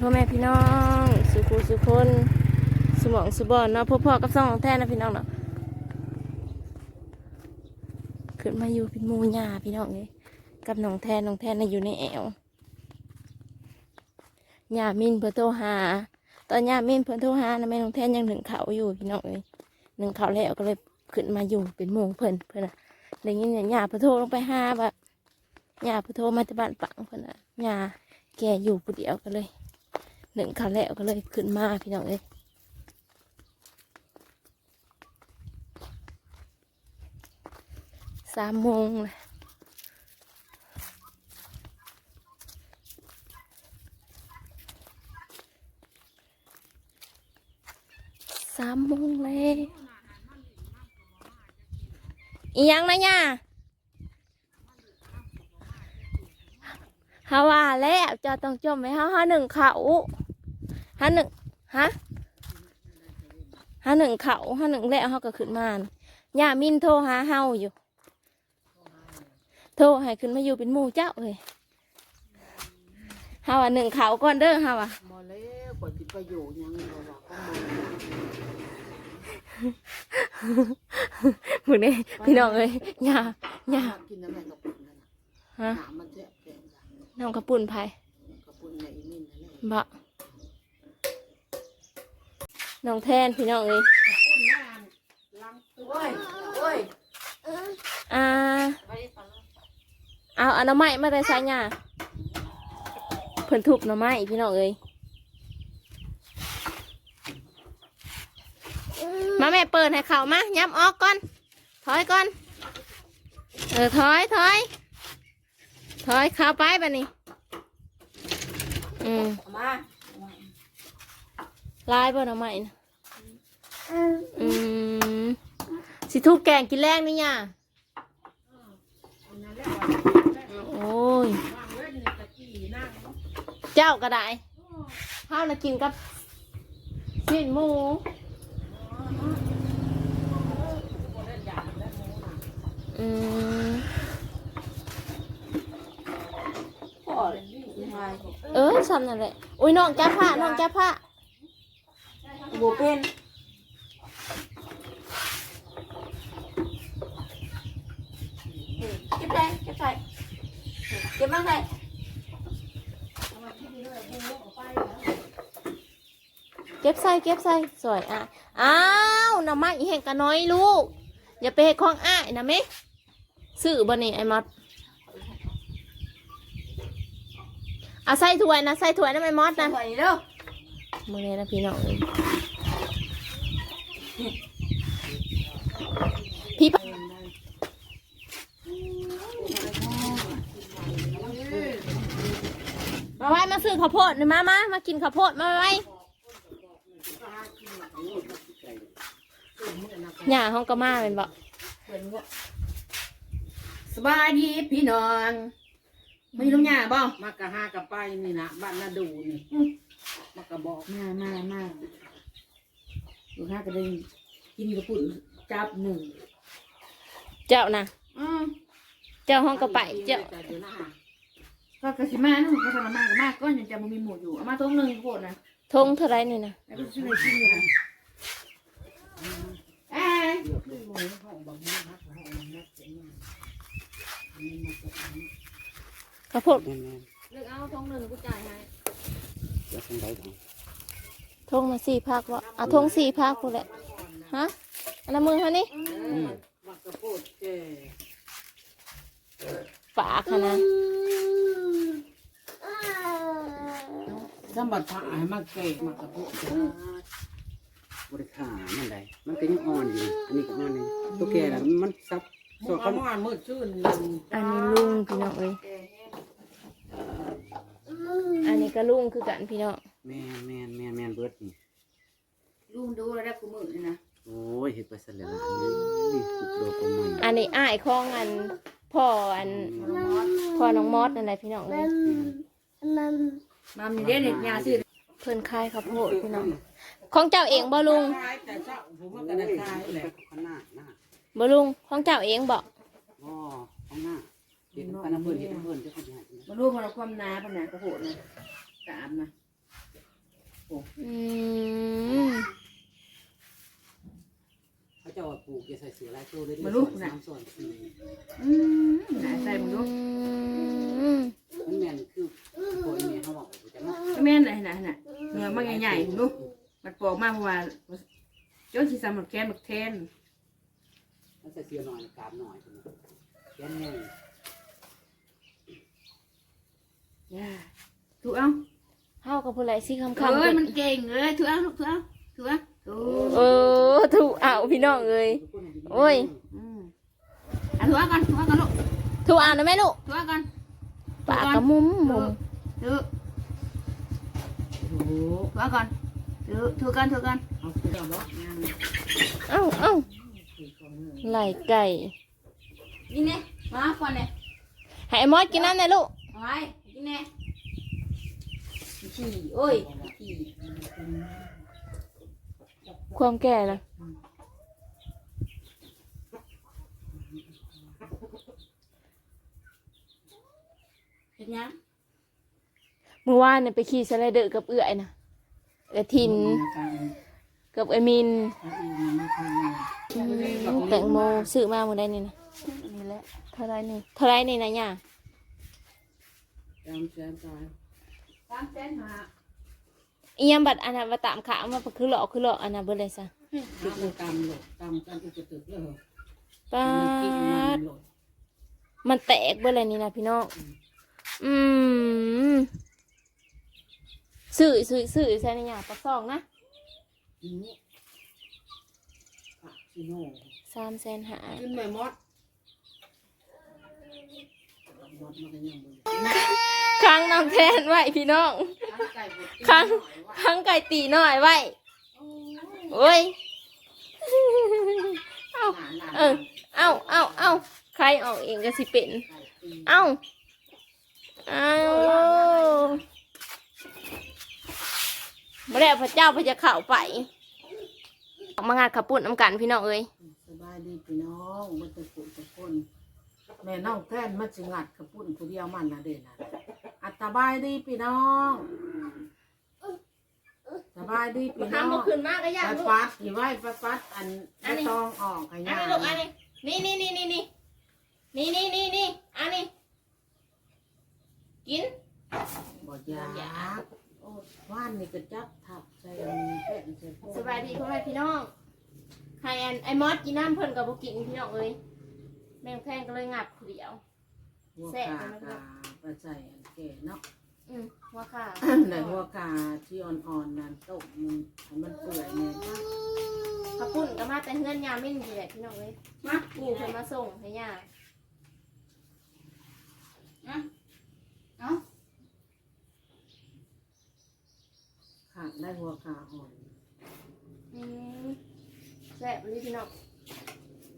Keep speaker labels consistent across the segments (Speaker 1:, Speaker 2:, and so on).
Speaker 1: พ่อแม่พี่น้องสุขุสุคนสมองสุบอนเนาะพ่อพ่อกับสองของแท้นะพี่น้องเนาะขึ้นมาอยู่เป็นหมูหยาพี่น้องเลยกับน้องแทนน้องแทนน่ะอยู่ในแอวหยามินเพื่อโทรหา ตอนหยามินเพื่อโทรหานะแม่น้องแทนยังถึงเขาอยู่พี่น้องเลยหนึ่งเขาแล้วก็เลยขึ้นมาอยู่เป็นหมูเพิ่นเพิ่นอะอะไรเงี้ยหยาเพื่อโทรลงไปหาแบบหยาเพื่อโทรมาที่บ้านปังเพิ่นอะหยาแกอยู่ผู้เดียวกันเลย หนึ่งคันแล้วก็เลยขึ้นมาพี่น้องเลยสามโมงเลยสามโมงเลยอียังนะเนี่ยฮาว่าแล้วจะต้องจมไหมฮะฮาหนึ่งเขา ห้าหนึ่งฮะห้าหนึ่งเขาห้าหนึ่งแล้วเขาก็ขึ้นมาน่ะย่ามินโทรหาเฮาอยู่ โทรให้ขึ้นมาอยู่เป็นหมู่เจ้าเลยเฮาอะหนึ่งเขาก่อนเด้อเฮาอะ
Speaker 2: บ่แล้วกว่าสิไปอยู่ยังบ่ว่าก็บ่
Speaker 1: มึงนี่พี่น้องเอ้ยย่าย่า
Speaker 2: กินน้ำแม่กระปุกนั่นน่ะ
Speaker 1: ฮะ
Speaker 2: น้ำมันแซ่บแซ่บจ้ะ
Speaker 1: น้องกระปุ่นไผ
Speaker 2: กระปุกในอีมินนั่นแหละ
Speaker 1: บะ น้องแทนพี่น้องเอ้ย
Speaker 2: กระปุกน้ำล้างตัวโอ้ยโอ้ย
Speaker 1: อ่า
Speaker 2: ไปดิฟัง
Speaker 1: เอาอนนาไม้มาแต่ใส่ย่าเพิ่นทุบหน่อไม้พี่น้องเอ้ยมาแม่เปิดให้เขามาย้ำออกก่อน ถอยก่อน เออถอยถอยถอยเข้าไปบันนี้อืม
Speaker 2: เอามา
Speaker 1: ลายบ่หน่อไม้นะอืมสิทุบแกงกินแรงนี่ย่าโอ้ย
Speaker 2: วางไว้ในตะกี้นั่ง
Speaker 1: เจ้าก็ได้ข้าวนะกินกับสิ้นหมูอืม
Speaker 2: พ่อเลยนี่ทาย
Speaker 1: เออซ้ำนั่นแหละอุ้ยน้องจับผ้าน้องจับผ้า
Speaker 2: บ่เป็นเก็บไปเก็บไปเก็บมาใส่
Speaker 1: เก็บใส่เก็บใส่สวยอะอ้าวหน่อไม้อีแห่งกันน้อยลูก อย่าไปเฮ็ดของอ้ายนะเมซื้อบ่นี่ไอ้มอดเอาใส่ถ้วยนะใส่ถ้วยนะไอ้มอดนะ
Speaker 2: ใส่เด้อ
Speaker 1: มือนี้นะพี่น้องเอ้ยพี่ปะ มาไว้มาซื้อข้าวโพดหน่อยมามามากินข้าวโพดมาไว้หย่าห้องก็มาเป็นบ่
Speaker 2: สบายดีพี่น้องไม่รู้หยาบ่
Speaker 3: มากะห้ากะไปนี่นะบ้านนาดูนี่มากะบอก
Speaker 2: มามามาลูกค้าก็เลยกินกระปุ่นจับหนึ่ง
Speaker 1: เจ้านะ
Speaker 2: อืม
Speaker 1: เจ้าห้องก็ไปเจ้า
Speaker 3: แต่เดี๋ยวนะ
Speaker 2: ก็กระสิมาเนาะก็ทำมากมากก็ยังจะมันมีหมูอยู่เอามาต้มหนึ่งโคตรนะ
Speaker 1: ทงเท่าไรนี่นะ
Speaker 2: แล้วก็ช่วยกินอยู่นะเอ้ย
Speaker 3: เลือกเลยห้องบางนี้นะห้องนักเสียงอันนี้มาจากอันนี้
Speaker 1: ข้าวโพด
Speaker 3: แม่น
Speaker 1: เลือกเอาทงหนึ่งกูจ่ายให้
Speaker 3: ๆแล้วทางใดทาง
Speaker 1: ทงมาสี่พักวะเอาทงสี่พักกูแหละฮะอันนั้นมือเขานี่
Speaker 3: อืมมากะโพดแก่
Speaker 1: ฝากค่ะนะ
Speaker 3: สมบัติพระให้มากแก่มากะโพดแก่บริขามันใดมันก็ยังอ่อนอยู่ อันนี้ก็อ่อนนี่ตัวแก่น่ะมันซับสอดกันมืดชื่น
Speaker 1: อันนี้ลุงพี่น้องเอ้ยอันนี้ก็ลุงคือกันพี่น้อง
Speaker 3: แม่นแม่นแม่นแม่นเบิดนี่
Speaker 2: ลุงดูแล้วได้กูมือนี่นะ
Speaker 3: โอ้ยเฮ็ดไปซะแล้วนะนี่คุกโดประมาณ
Speaker 1: อันนี้อ้ายของอันพ่ออันพ่อน้องมอสนั่นแหละพี่น้องเอ้ย
Speaker 2: มามีเด้เนยาสิ
Speaker 1: เพื่อนคายครับโพดพี่น้องของเจ้าเองบ่ลุงบ่ลุงของเจ้าเองบ่
Speaker 3: บ่ลุง
Speaker 2: มันความนาปนนะข้าโพดนะสามนะ
Speaker 1: อือ
Speaker 3: เขาจะปลูกจะใส่เสือลายตัวเลยมาลูก
Speaker 2: นะสาม
Speaker 1: ส่
Speaker 3: วนสี่อืมใส่มาลูกมัน
Speaker 2: แม่น น่ะเนื้อมันใหญ่ๆมึงดูมันปอกมากเพราะว่าจนสิสำหรับแกนบักแทน
Speaker 3: มันใส่เสือหน่อยกาบหน่อยแค่นี้
Speaker 2: ย่าถูกเอา
Speaker 1: เฮากับผู้ไรสิคำคำ
Speaker 2: เอ้ยมันเก่งเลยถูกเอาถูกเอาถูกเอาถูก
Speaker 1: เออถูกเอาพี่น้องเอ้ยโอ้ย
Speaker 2: อืมอะถูกเอาก่อนถูกเอาก่อนลูก
Speaker 1: ถูกเอานะแม่ลูก
Speaker 2: ถูกเอาก่อน
Speaker 1: ปากกระมุมมุม
Speaker 2: ถูก ถูกเอาก่อนถูกถูกกันถูกกัน
Speaker 3: เอาคือเอาบ่งาน
Speaker 1: เอ้าเอ้าไหลไก่
Speaker 2: นี่เนี่ยมาก่อนเนี่ย
Speaker 1: ให้ไอ้มอสกินน้ำหน่อยลูก
Speaker 2: เอาไว้นี่เนี่ยขี่โอ้ยขี่
Speaker 1: ความแก่นะ
Speaker 2: เห็นยัง
Speaker 1: เมื่อวานเนี่ยไปขี่สไลเดอร์กับเอื้อยนะเอื้อทินกับไอมินอืมแตงโมซื้อมาเมื่อใดนี่นะ
Speaker 2: นี่แหละ
Speaker 1: เท่าไรนี่เท่าไรนี่นะย่า
Speaker 3: จำแสนตาย
Speaker 2: สามแสนห้า
Speaker 1: อียามบัดอันนั้นว่าตามขามาคือหลอกคือหลอกอันนั้นเบิ่เลยซะ
Speaker 3: ตึกเลยตามหลดตามกันตึกตึกเลย
Speaker 1: ป้า
Speaker 3: มันกินมั
Speaker 1: ด
Speaker 3: นหลด
Speaker 1: มันแตกเบิ่เลยนี่นะพี่น้องอืม ซื้อซื้อซื้อใช่ไหมย่าปักซองนะ
Speaker 3: นี่ผักชิโน่
Speaker 1: สามแสนหา
Speaker 3: ขึ้นไปมดมดมันก็ยังบ่
Speaker 1: ค้างน้องแทนไว้พี่น้อง
Speaker 3: ไก่บด
Speaker 1: ค้างค้างไก่ตีน้อยไว้โอ้ยเอ้าเออเอ้าเอ้าเอ้าใครออกเองก็สิเป็น เอ้าเอ้า มาแล้วพระเจ้าพระจะเข้าไปออกมางานขับปุ่นน้ำกันพี่น้องเอ้ย
Speaker 3: สบายดีพี่น้องมันจะปุ่นจะพ่นแม่น้องแท่นมันสิงัดกระปุ่นผู้เดียวมันนะเด่นนะอัตบายดีพี่น้องสบายดีพี่น้อง
Speaker 1: ทำมาขึ้นมากก็ยาก
Speaker 3: ไป
Speaker 1: ลูก
Speaker 3: ปัดกี่ไว้ไปปัดอัน
Speaker 1: อันนี้
Speaker 3: ไม่ต้องออกไอ้
Speaker 1: อัน
Speaker 3: ย่า
Speaker 1: นี้ลูกอันนี้นี่นี่นี่นี่นี่นี่นี่นี่นี่อันนี้กิน
Speaker 3: บ่ยากโอ้ ว่านนี่ก็จับทับใส่อันแป้นใส่พวก
Speaker 1: สบายดีพ่อแม่พี่น้องใครอันไอ้มอสกินน้ำเพิ่นกับบุกินพี่น้องเอ้ยแม่งแพงก็เลยงับผู้เดียว
Speaker 3: หัว
Speaker 1: แซ่บ
Speaker 3: กา
Speaker 1: จังเลย
Speaker 3: กาไปใส่อันแก่เนาะ
Speaker 1: อืมว่าค่ะ
Speaker 3: ในหัวกาที่อ่อนๆนั่นต้มมันให้มันเปื่อยเนี่ย
Speaker 1: ข้าวปุ้นก็มาแต่เฮือนยามิ่นอยู่แหละพี่น้องเอ้ยมาปูเพิ่นมาส่งให้ย่า
Speaker 2: เอา
Speaker 3: ขาดได้หัวกาอ่อน
Speaker 1: อืมแซ่บเลยพี่น้อง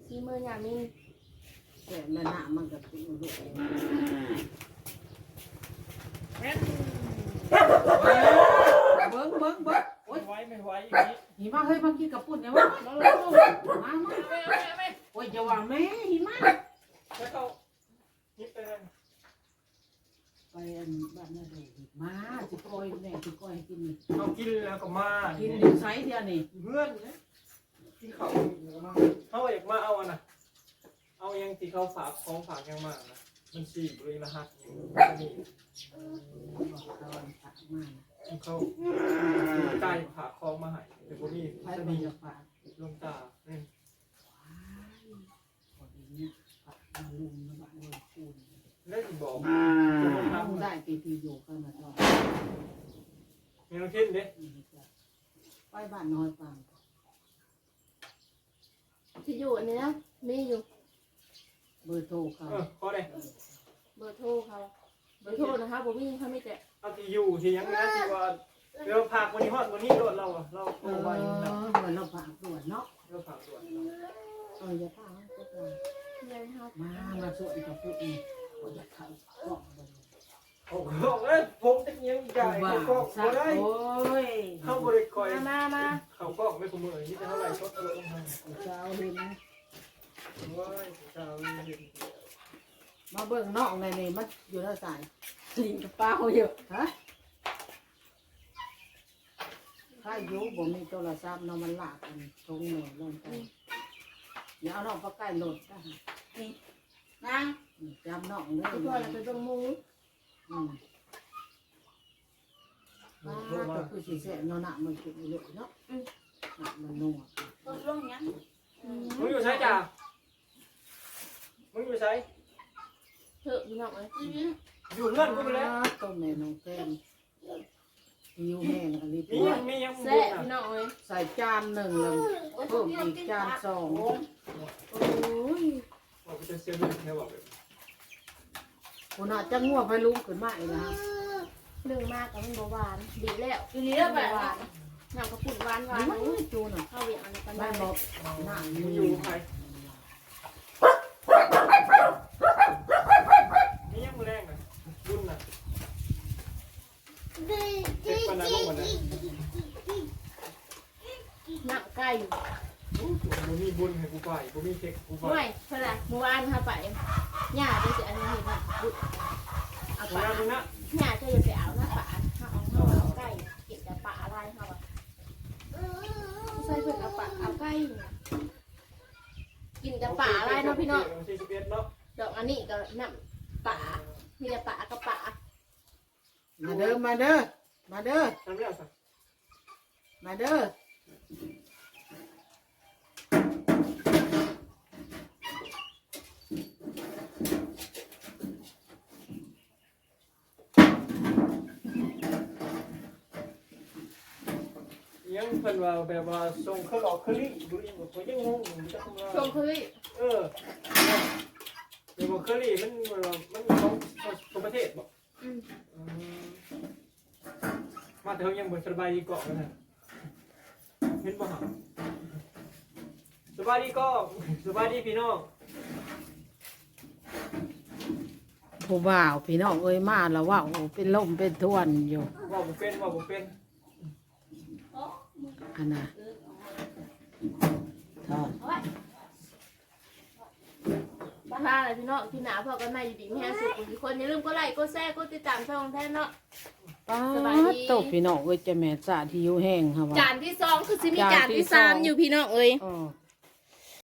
Speaker 1: ซีมือยามิ่น
Speaker 3: แต่แม่น้ำมันก็เป็นลูกเบิ้งเบิ้งเบิ้งโอ๊ย
Speaker 4: ไม่ไหวไม่ไหวอย่างนี้
Speaker 3: หิมะเฮ้ยมากินกับปุ่นเนี่ยวะมามาโอ้ยจะว่าแม่หิมะ
Speaker 4: แล้วเขายิบไปเลย
Speaker 3: ไปอันบ้านนาเดชมาสิก้อยแม่สิก้อยกินนี่
Speaker 4: เขากินแล้วก็มา
Speaker 3: กินอยู่ไซส์เดียวนี่
Speaker 4: เพื่อนเนี่ยกินเขาแล้วก็มาเขาเอกมาเอาอะนะเอายังที่เขาฝากของฝากยังมานะมันสี่บริรหัสอย่างนี้
Speaker 3: บอกเขาอันฝากมา
Speaker 4: เขาใกล้ฝากของมาให้แต่พวกนี้
Speaker 3: ไป
Speaker 4: จะ
Speaker 3: บ
Speaker 4: มี
Speaker 3: ริฝาก
Speaker 4: ลงตาเนี่ย
Speaker 3: พอดีเนี่ยฝากมาลุงมาบ้านเลยคูณ
Speaker 4: ได้ถึงบอก
Speaker 3: ทำได้ปีที่อยู่กันมาตอน
Speaker 4: มีน้องเทนเด้
Speaker 3: นี้จะไปบ้านน้อยปัง
Speaker 1: ที่อยู่อันนี้นะมีอยู่
Speaker 3: เบอร์โทรเขา
Speaker 4: เออขอได้
Speaker 1: เบอร์โทรเขาเบอร์โทรนะคะบ่มีเขาไม่แต่
Speaker 4: เอาที่อยู่ที่ยังนะที่ว่าเดี๋ยวฝากวันนี้ฮอดวันนี้รถเราอะเรา
Speaker 3: เอ
Speaker 4: เอา
Speaker 3: อ
Speaker 4: ไว้
Speaker 3: เห
Speaker 4: นะ
Speaker 3: มือนเราฝากด่วนเนาะ
Speaker 4: เราฝากด่วน
Speaker 3: เอออย่าพาก็ได้
Speaker 1: ยังครับ
Speaker 3: มามาสวนกับพวกนี้ก็ อยากเข้าก็มา
Speaker 4: โอ้โหเลยผมจะยังใหญ่เขาก็
Speaker 3: สั
Speaker 4: บ่
Speaker 3: ก
Speaker 4: ได้
Speaker 3: โอ้ย
Speaker 4: เข้าบริกร
Speaker 1: มามามา
Speaker 4: เขาก็ไม่ขโมยนี่จะเท่าไหร่ชดลงมา
Speaker 3: เช้าเห็น
Speaker 4: ว้ายเช้าเย็น
Speaker 3: มาเบิ่งนอกในนี่มันอยู่ในสายลิงกับป้าเขาอยู่ฮะข้าอยู่บ่มีโทรศัพท์เนาะมันลากกันทงแม่ลงไปอย่าเอาน้องไปใกล้รถนะ
Speaker 1: นาง
Speaker 3: จำน้องเด้อ
Speaker 1: พี่พ่อเราไปเบิ่งหมู
Speaker 3: อืมว้าก็คือสิแซ่บเนาะหนักมันกินเยอะเนาะหนักมันนัว
Speaker 1: ลงยัง
Speaker 4: มึงอยู่ใช้จ่ามึงอยู่ใช้
Speaker 1: เถอะพี่น้องเอ้ย
Speaker 4: อยู่เงื่อนกูไปแล้ว
Speaker 3: ต้มแม่น้องแก้มหิวแห้งอันนี้
Speaker 4: มี
Speaker 3: ตัว
Speaker 4: ยังมียังมึง
Speaker 1: แซ่
Speaker 4: บุญ
Speaker 1: พี่
Speaker 4: นะ
Speaker 1: น้องเอ้ย
Speaker 3: ใส่จานหนึ่งแล้วเพิ่มอีกจานสอง
Speaker 1: โอ้ ย
Speaker 4: บอกกูจะเสียลูกเนี่ยบอกเลย
Speaker 3: คนอาจจะง่วงไปลุกขึ้นมาอีกนะ
Speaker 1: หนึ่งมากกับมันบ่หวาน ดีแล้วดีแล้วแบบหวานน้ำกระปุกหวานหวาน
Speaker 3: นี่มันจูน่ะ
Speaker 1: ข้าวเหนียวอันนี้กัน
Speaker 3: ไม่
Speaker 1: ได้
Speaker 3: บอกหน้า
Speaker 4: มึ
Speaker 3: มื
Speaker 4: ง
Speaker 3: อ
Speaker 4: อยู่ใครมียังมึงแรงนะบุญนะเจ็บปันนะลงปันนะ
Speaker 1: น้ำไก่
Speaker 4: กูมีบุญให้กูไปกูมีเทคกูไป
Speaker 1: ไม่เท่าไหร่เมื่อวานค่ะไปย่าจะเสียอันนี้เห็นป่ะเอา
Speaker 4: กู
Speaker 1: ปลา
Speaker 4: นะมึงนะ
Speaker 1: ย่าจะอย่าไปเอาหน้าปลาถ้าเอาเขาเอาไก่เก็บแต่ปลาอะไรเขาอะใส่เพิ่อนเอาปลาเอาไก่เนี่ยกินแต่ปลาอะไรเนาะพี่น้อง
Speaker 4: ด
Speaker 1: อกอันนี้ก็น้ำปลามีแต่ปลากับปลา
Speaker 3: มาเด้อมาเด้อมาเด้อมาเด้อ
Speaker 4: ยังเพิ่นว่าแบบว่าส่งเครื่องออกเครื่องรีบุรีบอกว่ายังงงอยู่จังว่า
Speaker 1: ช่วงคือ
Speaker 4: เออเดี๋ยวบอกเคอรี่มันมันมันของของประเทศบอก
Speaker 1: อืม
Speaker 4: อืมมาเถอะยังบนสบายดีเกาะกันนะเห็นบ่ฮะ สบายดีเกาะสบายดีพี่น้อง
Speaker 3: ผู้บ่าวพี่น้องเอ้ยมาแล้วว่าโอ้เป็นลมเป็นทวนอยู่
Speaker 4: ว่าผมเป็นว่าผมเป็น
Speaker 3: อันน่ะทอด
Speaker 1: ปลาอะไรพี่น้องพี่หนาพอกันใหม่อยู่ดีมีแฮสุขทุกคนอย่าลืมกดไลค์กดแชร์กดติดตามช่องแท้เนาะ
Speaker 3: ป้า
Speaker 1: สบายดี
Speaker 3: ตกพี่น้องเอ้ยจะแม่จ่าที่หิวแห้งค่ะว่า
Speaker 1: จานที่สองคือสิมีจานที่สามอยู่พี่น้องเอ้ย
Speaker 3: อ๋อ